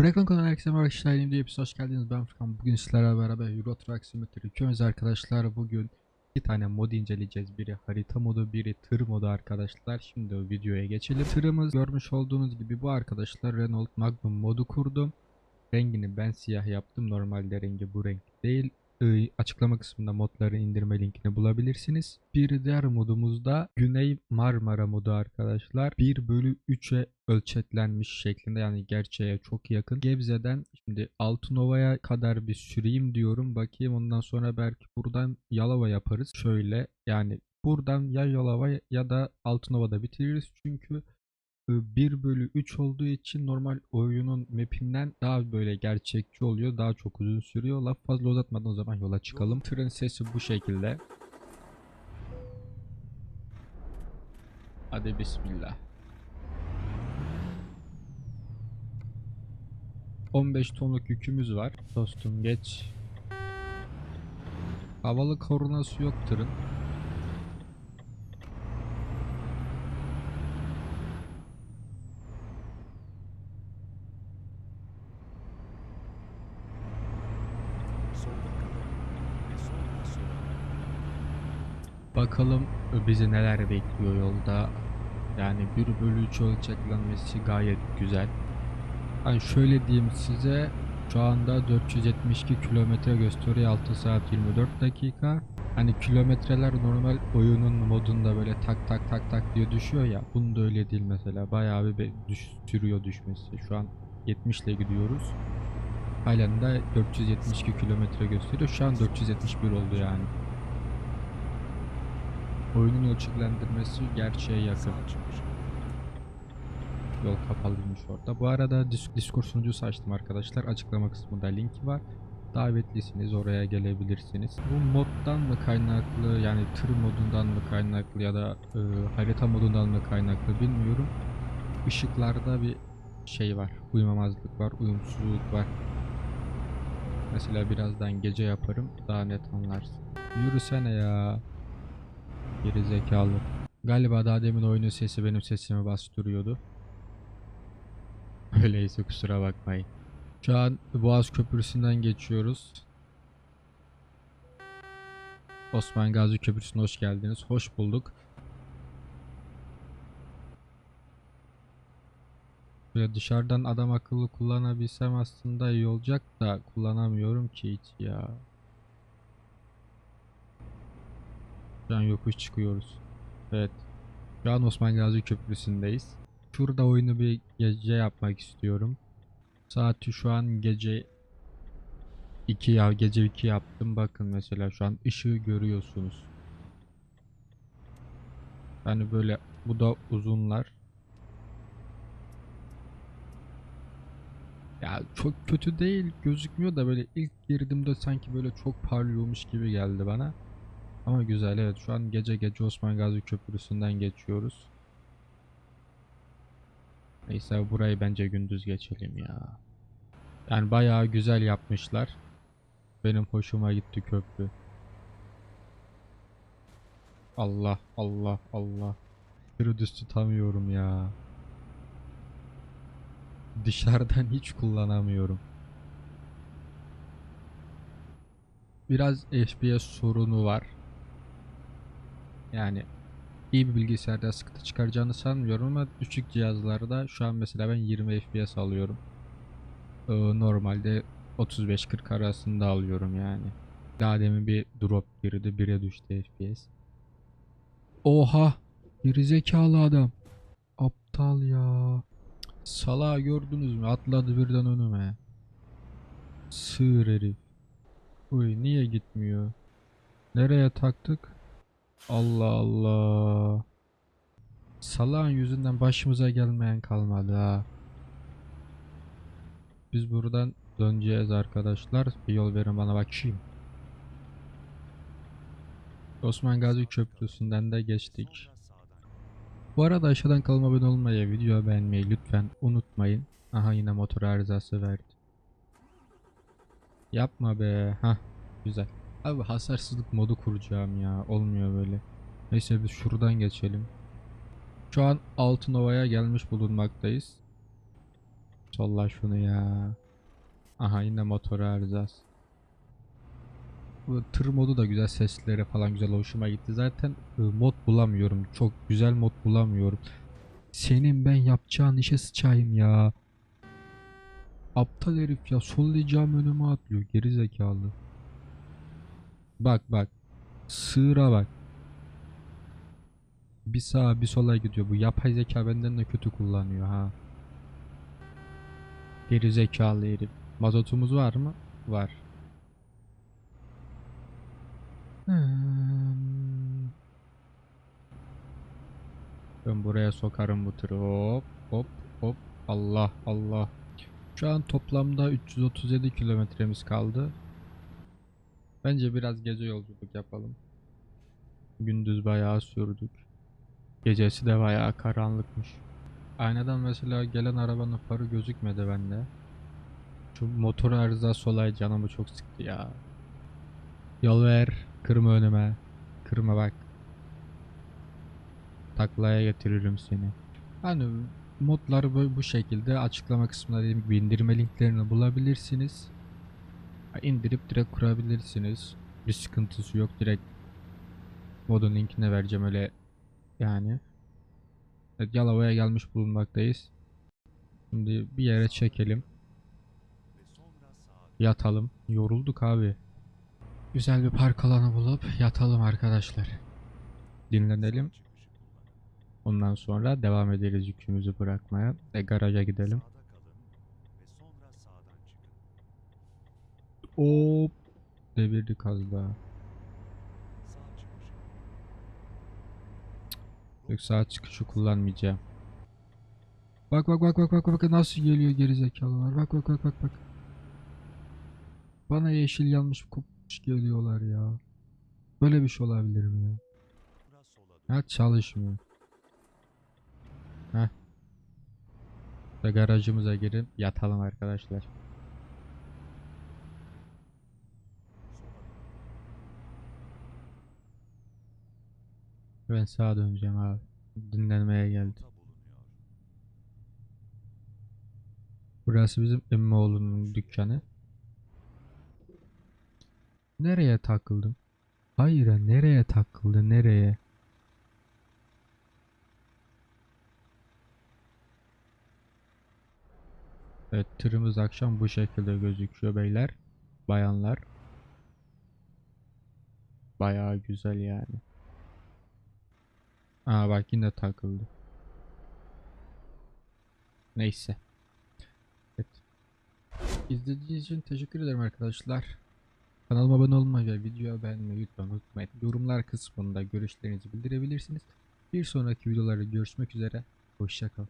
Reklam kanalı herkese merhaba arkadaşlar. Yeni episode hoş geldiniz. Ben Furkan. Bugün sizlerle beraber Euro Truck Simulator 2 arkadaşlar. Bugün iki tane mod inceleyeceğiz. Biri harita modu, biri tır modu arkadaşlar. Şimdi o videoya geçelim. Tırımız görmüş olduğunuz gibi bu arkadaşlar Renault Magnum modu kurdum. Rengini ben siyah yaptım. Normalde rengi bu renk değil. Ee, açıklama kısmında modları indirme linkini bulabilirsiniz. Bir diğer modumuzda Güney Marmara modu arkadaşlar. 1 bölü 3'e ölçeklenmiş şeklinde yani gerçeğe çok yakın. Gebze'den şimdi Altınova'ya kadar bir süreyim diyorum. Bakayım ondan sonra belki buradan Yalova yaparız. Şöyle yani buradan ya Yalova ya da Altınova'da bitiririz. Çünkü 1 bölü 3 olduğu için normal oyunun mapinden daha böyle gerçekçi oluyor. Daha çok uzun sürüyor. Laf fazla uzatmadan o zaman yola çıkalım. Tırın sesi bu şekilde. Hadi bismillah. 15 tonluk yükümüz var. Dostum geç. Havalı korunası yok tırın. Bakalım bizi neler bekliyor yolda. Yani 1 bölü 3 ölçeklenmesi gayet güzel. Hani şöyle diyeyim size şu anda 472 kilometre gösteriyor 6 saat 24 dakika. Hani kilometreler normal oyunun modunda böyle tak tak tak tak diye düşüyor ya. Bunda öyle değil mesela. Bayağı bir düş, sürüyor düşmesi. Şu an 70 ile gidiyoruz. Halen de 472 kilometre gösteriyor. Şu an 471 oldu yani. Oyunun ölçeklendirmesi gerçeğe yakın. Yol kapalıymış orada. Bu arada dis- Discord sunucusu açtım arkadaşlar. Açıklama kısmında linki var. Davetlisiniz oraya gelebilirsiniz. Bu moddan mı kaynaklı yani tır modundan mı kaynaklı ya da e, harita modundan mı kaynaklı bilmiyorum. Işıklarda bir şey var. Uyumamazlık var, uyumsuzluk var. Mesela birazdan gece yaparım daha net anlarsın. Yürüsene ya. Geri zekalı. Galiba daha demin oyunun sesi benim sesimi bastırıyordu. Öyleyse kusura bakmayın. Şu an Boğaz Köprüsü'nden geçiyoruz. Osman Gazi Köprüsü'ne hoş geldiniz. Hoş bulduk. Böyle dışarıdan adam akıllı kullanabilsem aslında iyi olacak da kullanamıyorum ki hiç ya. Şu an yokuş çıkıyoruz. Evet. Şu an Osman Gazi Köprüsü'ndeyiz. Şurada oyunu bir gece yapmak istiyorum. Saati şu an gece 2 ya gece 2 yaptım. Bakın mesela şu an ışığı görüyorsunuz. Yani böyle bu da uzunlar. Ya çok kötü değil gözükmüyor da böyle ilk girdiğimde sanki böyle çok parlıyormuş gibi geldi bana. Ama güzel evet şu an gece gece Osman Gazi Köprüsü'nden geçiyoruz. Neyse burayı bence gündüz geçelim ya. Yani bayağı güzel yapmışlar. Benim hoşuma gitti köprü. Allah Allah Allah. Bir düz tutamıyorum ya. Dışarıdan hiç kullanamıyorum. Biraz FPS sorunu var. Yani iyi bir bilgisayarda sıkıntı çıkaracağını sanmıyorum ama düşük cihazlarda şu an mesela ben 20 FPS alıyorum. Ee, normalde 35-40 arasında alıyorum yani. Daha demin bir drop girdi 1'e düştü FPS. Oha! Gerizekalı adam. Aptal ya. Salağı gördünüz mü? Atladı birden önüme. Sığır herif. Uy niye gitmiyor? Nereye taktık? Allah Allah. Salağın yüzünden başımıza gelmeyen kalmadı ha. Biz buradan döneceğiz arkadaşlar. Bir yol verin bana bakayım. Osman Gazi Köprüsü'nden de geçtik. Bu arada aşağıdan kalma abone olmayı, video beğenmeyi lütfen unutmayın. Aha yine motor arızası verdi. Yapma be. Hah güzel. Abi hasarsızlık modu kuracağım ya. Olmuyor böyle. Neyse biz şuradan geçelim. Şu an Altınova'ya gelmiş bulunmaktayız. Solla şunu ya. Aha yine motor arızası. Bu tır modu da güzel sesleri falan güzel hoşuma gitti. Zaten e, mod bulamıyorum. Çok güzel mod bulamıyorum. Senin ben yapacağın işe sıçayım ya. Aptal herif ya sollayacağım önüme atlıyor geri zekalı. Bak bak. Sığıra bak. Bir sağa bir sola gidiyor. Bu yapay zeka benden de kötü kullanıyor ha. Geri zekalı herif. Mazotumuz var mı? Var. Hmm. Ben buraya sokarım bu tırı. Hop hop hop. Allah Allah. Şu an toplamda 337 kilometremiz kaldı. Bence biraz gece yolculuk yapalım. Gündüz bayağı sürdük. Gecesi de bayağı karanlıkmış. Aynadan mesela gelen arabanın farı gözükmedi bende. Şu motor arızası olay canımı çok sıktı ya. Yol ver, kırma önüme. Kırma bak. Taklaya getiririm seni. Hani modları böyle bu şekilde açıklama kısmında dediğim gibi indirme linklerini bulabilirsiniz. İndirip direkt kurabilirsiniz. Bir sıkıntısı yok. Direkt modun linkine vereceğim öyle yani. Evet Yalova'ya gelmiş bulunmaktayız. Şimdi bir yere çekelim. Yatalım. Yorulduk abi. Güzel bir park alanı bulup yatalım arkadaşlar. Dinlenelim. Ondan sonra devam ederiz yükümüzü bırakmaya. E garaja gidelim. Hop. Devirdik az daha. Yok sağ çıkışı kullanmayacağım. Bak bak bak bak bak bak nasıl geliyor gerizekalılar. Bak bak bak bak bak. Bana yeşil yanmış kopmuş geliyorlar ya. Böyle bir şey olabilir mi ya? Ha çalışmıyor. Heh. Ve garajımıza girip yatalım arkadaşlar. Ben sağa döneceğim abi. Dinlenmeye geldim. Burası bizim Emmoğlu'nun dükkanı. Nereye takıldım? Hayır nereye takıldı nereye? Evet tırımız akşam bu şekilde gözüküyor beyler. Bayanlar. Bayağı güzel yani. Aa bak yine takıldı. Neyse. Evet. İzlediğiniz için teşekkür ederim arkadaşlar. Kanalıma abone olmayı ve videoyu beğenmeyi lütfen unutmayın. Yorumlar kısmında görüşlerinizi bildirebilirsiniz. Bir sonraki videolarda görüşmek üzere. Hoşçakalın.